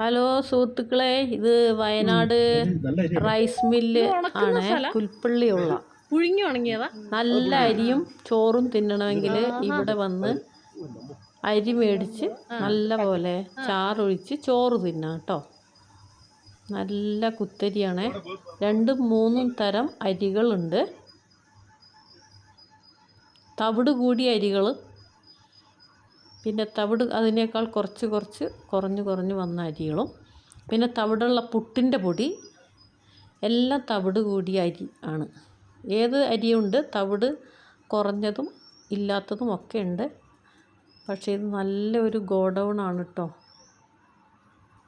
Hello സുഹൃത്തുക്കളെ ഇത് Wayanad rice mill ആണ് പുൽപ്പള്ളിയുള്ള. പുഴുങ്ങി ഉണങ്ങിയതാ? നല്ല അരിയും ചോറും തിന്നണമെങ്കിൽ ഇവിടെ വന്ന് അരി മേടിച്ച് നല്ല പോലെ ചാറൊഴിച്ച് ചോറ് തിന്നാം കേട്ടോ. നല്ല കുത്തരിയാണ്. രണ്ടും മൂന്നും തരം അരികളുണ്ട്. തവിട് കൂടിയ അരികൾ പിന്നെ തവിട് അതിനേക്കാൾ കുറച്ച് കുറച്ച് കുറഞ്ഞ് കുറഞ്ഞ് വന്ന അരികളും. പിന്നെ തവിടുള്ള പുട്ടിന്റെ പൊടി. എല്ലാം തവിട് കൂടിയ അരി ആണ്. ഏത് അരിയുണ്ട്? തവിട് കുറഞ്ഞതും ഇല്ലാത്തതും ഒക്കെ ഉണ്ട്. പക്ഷേ ഇത് നല്ലൊരു ഗോഡൗൺ ആണ് കേട്ടോ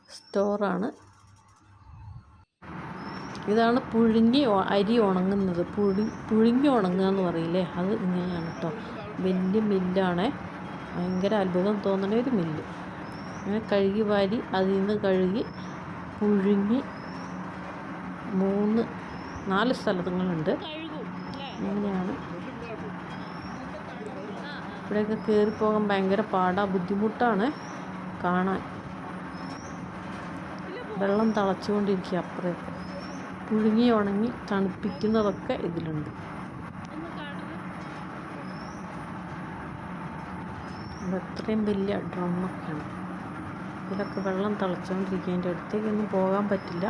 സ്റ്റോറാണ് ഇതാണ് പുഴുങ്ങി അരി ഉണങ്ങുന്നത്. പുഴു പുഴുങ്ങി ഉണങ്ങുക എന്ന് പറയില്ലേ? അത് ഇങ്ങനെയാണ് കേട്ടോ വലിയ മില്ലാണ്. ഭയങ്കര അത്ഭുതം തോന്നുന്ന ഒരു മില്ല്. അങ്ങനെ കഴുകി വാരി അതിൽ നിന്ന് കഴുകി പുഴുങ്ങി മൂന്ന് നാല് സ്ഥലങ്ങളുണ്ട്. അങ്ങനെയാണ്. ഇവിടെയൊക്കെ കയറിപ്പോകാൻ ഭയങ്കര പാടാ ബുദ്ധിമുട്ടാണ് കാണാൻ. വെള്ളം തിളച്ചുകൊണ്ടിരിക്കുക അപ്പുറത്ത് പുഴുങ്ങി ഉണങ്ങി തണുപ്പിക്കുന്നതൊക്കെ ഇതിലുണ്ട് ഇത് അത്രയും വലിയ ഡ്രമ്മൊക്കെയാണ്. ഇതിലൊക്കെ വെള്ളം തിളച്ചുകൊണ്ടിരിക്കുക അതിന്റെ അടുത്തേക്കൊന്നും പോകാൻ പറ്റില്ല.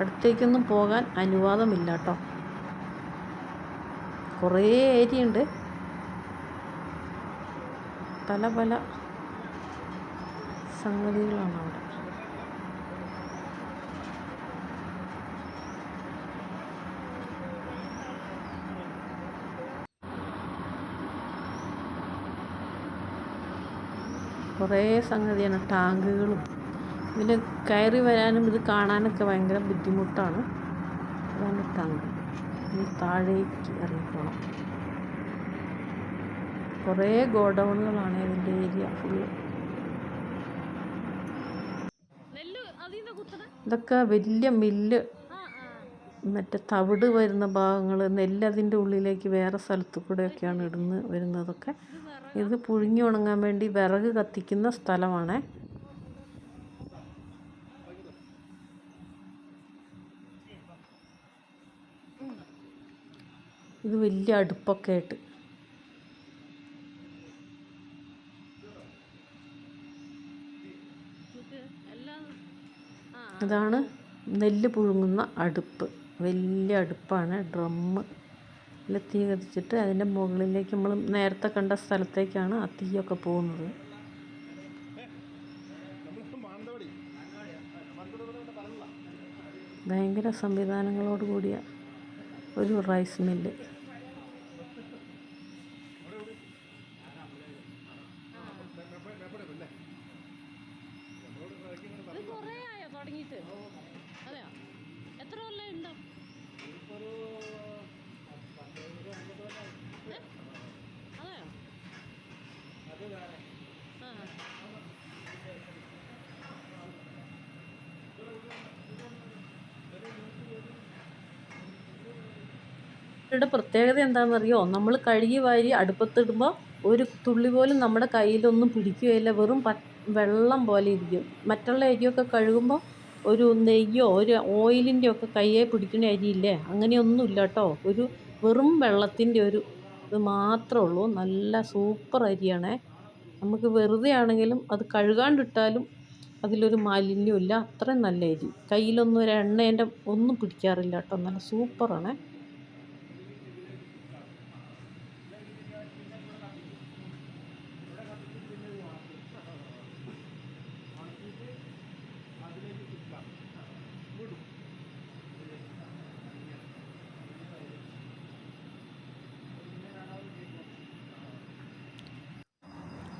അടുത്തേക്കൊന്നും പോകാൻ അനുവാദമില്ല കേട്ടോ കുറേ ഏരിയ ഉണ്ട് പല പല സംഗതികളാണ് അവിടെ കുറേ സംഗതിയാണ്. ടാങ്കുകളും. ഇതിൽ കയറി വരാനും ഇത് കാണാനൊക്കെ ഭയങ്കര ബുദ്ധിമുട്ടാണ്. അതാണ് ടാങ്ക്. ഇനി താഴേക്ക് ഇറങ്ങിപ്പോണം കുറേ ഗോഡൗണുകളാണ് ഇതിന്റെ ഏരിയ ഫുള്ള്. ഇതൊക്കെ വലിയ മില്ല്. മറ്റേ തവിട് വരുന്ന ഭാഗങ്ങൾ നെല്ല് അതിന്റെ ഉള്ളിലേക്ക് വേറെ സ്ഥലത്തു കൂടെയൊക്കെയാണ് ഇടുന്ന് വരുന്നതൊക്കെ. ഇത് പുഴുങ്ങി ഉണങ്ങാൻ വേണ്ടി വിറക് കത്തിക്കുന്ന സ്ഥലമാണ്. ഇത് വലിയ അടുപ്പൊക്കെ ആയിട്ട്. ഇതാണ് നെല്ല് പുഴുങ്ങുന്ന അടുപ്പ്. വലിയ അടുപ്പാണ് ഡ്രമ്മ് നല്ല തീ കത്തിച്ചിട്ട് അതിന്റെ മുകളിലേക്ക് നമ്മൾ നേരത്തെ കണ്ട സ്ഥലത്തേക്കാണ് ആ തീയൊക്കെ പോകുന്നത്. ഭയങ്കര സംവിധാനങ്ങളോട് കൂടിയ ഒരു റൈസ് മില്ല്. തുടങ്ങിയിട്ട് അതെയോ എത്ര കൊല്ലം ഉണ്ടോ ഏ? അതെയോ ആ ഇവരുടെ പ്രത്യേകത എന്താണെന്നറിയോ? നമ്മൾ കഴുകി വാരി അടുപ്പത്തിടുമ്പോൾ ഒരു തുള്ളി പോലും നമ്മുടെ കയ്യിലൊന്നും പിടിക്കുകയില്ല. വെറും വെള്ളം പോലെ ഇരിക്കും. മറ്റുള്ള അരിയൊക്കെ കഴുകുമ്പോൾ ഒരു നെയ്യോ ഒരു ഓയിലിന്റെ ഒക്കെ കയ്യെ പിടിക്കുന്ന അരിയില്ലേ? അങ്ങനെയൊന്നുമില്ല കേട്ടോ. ഒരു വെറും വെള്ളത്തിന്റെ ഒരു ഇത് മാത്രമേ ഉള്ളൂ. നല്ല സൂപ്പർ അരിയാണേ. നമുക്ക് വെറുതെ ആണെങ്കിലും അത് കഴുകാണ്ടിട്ടാലും അതിലൊരു മാലിന്യമില്ല അത്രയും നല്ല അരി. കയ്യിലൊന്നും ഒരു എണ്ണേന്റെ ഒന്നും പിടിക്കാറില്ല കേട്ടോ. നല്ല സൂപ്പറാണേ.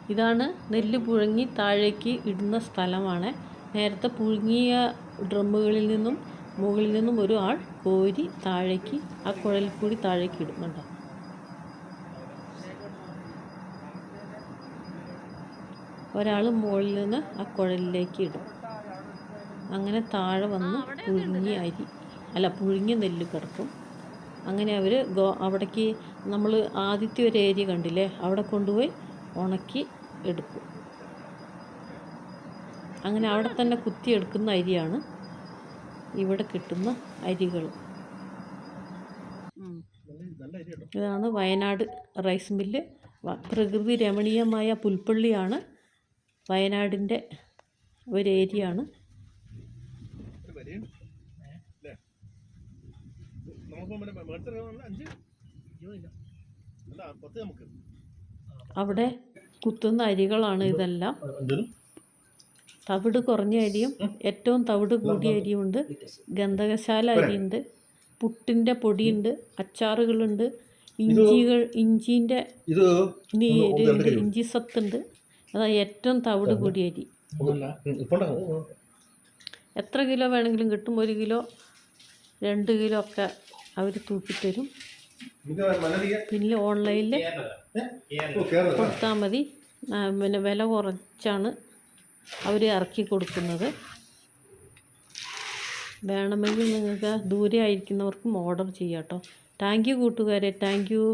ഇതാണ് നെല്ല് പുഴുങ്ങി താഴേക്ക് ഇടുന്ന സ്ഥലമാണ്. നേരത്തെ പുഴുങ്ങിയ ഡ്രമ്മുകളിൽ നിന്നും മുകളിൽ നിന്നും ഒരു ആൾ കോരി താഴേക്ക് ആ കുഴലിൽ കൂടി താഴേക്ക് ഇടുന്നുണ്ട്. ഒരാൾ മുകളിൽ നിന്ന് ആ കുഴലിലേക്ക് ഇടും. അങ്ങനെ താഴെ വന്ന് പുഴുങ്ങി അരി അല്ല പുഴുങ്ങി നെല്ല് കിടക്കും. അങ്ങനെ അവർ ഗോ അവിടേക്ക് നമ്മൾ ആദ്യത്തെ ഒരു ഏരിയ കണ്ടില്ലേ? അവിടെ കൊണ്ടുപോയി ഉണക്കി എടുക്കും. അങ്ങനെ അവിടെ തന്നെ കുത്തിയെടുക്കുന്ന അരിയാണ് ഇവിടെ കിട്ടുന്ന അരികൾ. ഇതാണ് വയനാട് റൈസ് മില്ല്. പ്രകൃതി രമണീയമായ പുൽപ്പള്ളിയാണ് വയനാടിന്റെ ഒരു ഏരിയ ആണ് അവിടെ കുത്തുന്ന അരികളാണ് ഇതെല്ലാം. തവിട് കുറഞ്ഞ അരിയും ഏറ്റവും തവിട് കൂടിയ അരിയുണ്ട്. ഗന്ധകശാല അരിയുണ്ട്. പുട്ടിന്റെ പൊടിയുണ്ട്. അച്ചാറുകളുണ്ട്. ഇഞ്ചികൾ ഇഞ്ചീന്റെ ഇഞ്ചി സത്തുണ്ട്. അതാ ഏറ്റവും തവിട് കൂടിയ അരി. എത്ര കിലോ വേണമെങ്കിലും കിട്ടും? ഒരു കിലോ രണ്ട് കിലോ ഒക്കെ അവർ തൂക്കിത്തരും. പിന്നെ ഓൺലൈനിൽ കൊടുത്താൽ മതി. പിന്നെ വില കുറച്ചാണ് അവർ ഇറക്കി കൊടുക്കുന്നത്. വേണമെങ്കിൽ നിങ്ങൾക്ക് ദൂരെ ആയിരിക്കുന്നവർക്കും ഓർഡർ ചെയ്യാം കേട്ടോ താങ്ക് യു കൂട്ടുകാരെ. Thank you